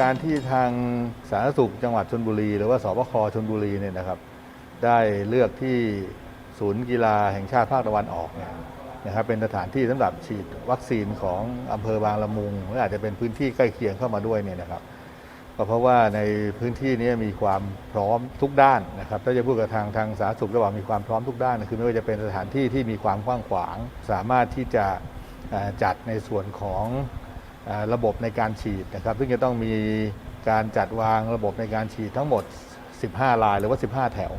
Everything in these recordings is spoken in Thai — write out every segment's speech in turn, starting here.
การที่ทางสาธารณสุขจังหวัดชนบุรี หรือว่าสบคชนบุรีเนี่ยนะครับ ได้เลือกที่ศูนย์กีฬาแห่งชาติภาคตะวันออกเนี่ยนะครับเป็นสถานที่สำหรับฉีดวัคซีนของอำเภอบางละมุงหรืออาจจะเป็นพื้นที่ใกล้เคียงเข้ามาด้วยเนี่ยนะครับก็เพราะว่าในพื้นที่นี้มีความพร้อมทุกด้านนะครับถ้าจะพูดกับทางทางสาธารณสุขก็บอกมีความพร้อมทุกด้าน คือไม่ว่าจะเป็นสถานที่ที่มีความกว้างขวาง สามารถที่จะจัดในส่วนของ ระบบในการฉีดนะครับ ซึ่งจะต้องมีการจัดวางระบบในการฉีดทั้งหมด 15 ลายหรือว่า 15 แถว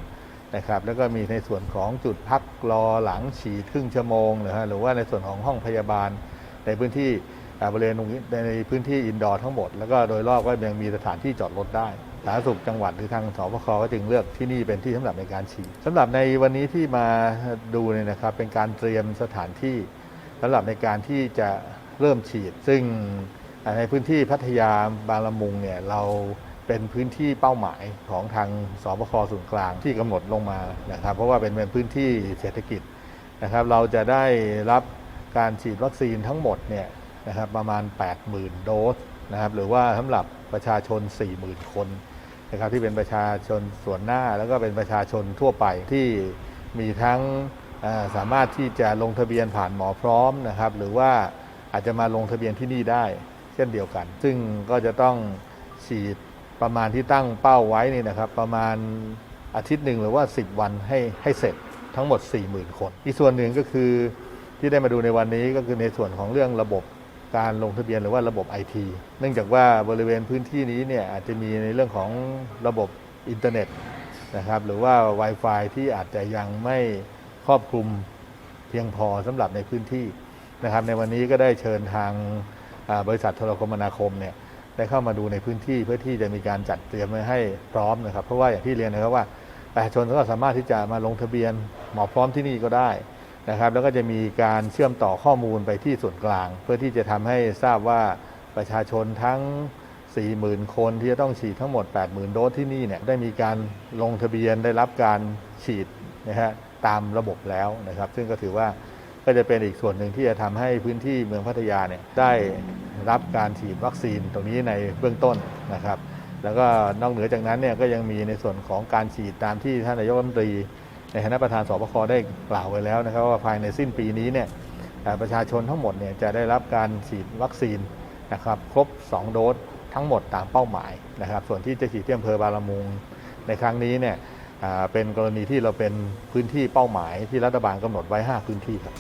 นะครับ แล้วก็มีในส่วนของจุดพักรอหลังฉีดครึ่งชั่วโมงนะฮะหรือว่าในส่วนของห้องพยาบาลในพื้นที่บริเวณตรงนี้ในพื้นที่อินดอร์ทั้งหมด แล้วก็โดยรอบก็ยังมีสถานที่จอดรถได้สาธารณสุขจังหวัดหรือทางสบคก็จึงเลือกที่นี่เป็นที่สำหรับในการฉีดสำหรับในวันนี้ที่มาดูเนี่ยนะครับเป็นการเตรียมสถานที่สำหรับในการที่จะ เริ่มฉีด ซึ่งในพื้นที่พัทยาบางละมุงเนี่ยเราเป็นพื้นที่เป้าหมายของทางสบคส่วนกลางที่กำหนดลงมานะครับ เพราะว่าเป็นเป็นพื้นที่เศรษฐกิจนะครับ เราจะได้รับการฉีดวัคซีนทั้งหมดเนี่ยนะครับประมาณ 80,000 โดสนะครับหรือว่าสำหรับประชาชน 40,000 คนนะครับที่เป็นประชาชนส่วนหน้าแล้วก็เป็นประชาชนทั่วไปที่มีทั้งสามารถที่จะลงทะเบียนผ่านหมอพร้อมนะครับ หรือว่า อาจจะมาลงทะเบียนที่นี่ได้ เช่นเดียวกัน ซึ่งก็จะต้องฉีดประมาณที่ตั้งเป้าไว้นี่นะครับ ประมาณอาทิตย์หนึ่งหรือว่า 10 วันให้ให้เสร็จทั้งหมด 40,000 คน อีกส่วนหนึ่งก็คือที่ได้มาดูในวันนี้ก็คือในส่วนของเรื่องระบบการลงทะเบียนหรือว่าระบบไอทีเนื่องจากว่าบริเวณพื้นที่นี้เนี่ยอาจจะมีในเรื่องของระบบอินเทอร์เน็ตนะครับหรือว่า Wi-Fi ที่อาจจะยังไม่ครอบคลุมเพียงพอสำหรับในพื้นที่ นะครับในวันนี้ก็ได้เชิญทางบริษัทโทรคมนาคมเนี่ยได้เข้ามาดูในพื้นที่เพื่อที่จะมีการจัดเตรียมให้พร้อมนะครับ เพราะว่าอย่างที่เรียนนะครับว่าประชาชนก็สามารถที่จะมาลงทะเบียนหมอพร้อมที่นี่ก็ได้นะครับ แล้วก็จะมีการเชื่อมต่อข้อมูลไปที่ส่วนกลาง เพื่อที่จะทำให้ทราบว่าประชาชนทั้ง 40,000 คนที่จะต้องฉีดทั้งหมด 80,000 โดสที่นี่เนี่ยได้มีการลงทะเบียนได้รับการฉีดนะฮะตามระบบแล้วนะครับ ซึ่งก็ถือว่า ก็จะเป็นอีกส่วนหนึ่งที่จะทำให้พื้นที่เมืองพัทยาเนี่ยได้รับการฉีดวัคซีนตรงนี้ในเบื้องต้นนะครับ แล้วก็นอกเหนือจากนั้นเนี่ยก็ยังมีในส่วนของการฉีดตามที่ท่านนายกรัฐมนตรี ในคณะประธานสบคได้กล่าวไว้แล้วนะครับ ว่าภายในสิ้นปีนี้เนี่ยประชาชนทั้งหมดเนี่ยจะได้รับการฉีดวัคซีนนะครับครบ 2 โดสทั้งหมดตามเป้าหมายนะครับ ส่วนที่จะฉีดที่อำเภอบาลมุงในครั้งนี้เนี่ย เป็นกรณีที่เราเป็นพื้นที่เป้าหมายที่รัฐบาลกำหนดไว้ 5 พื้นที่ครับ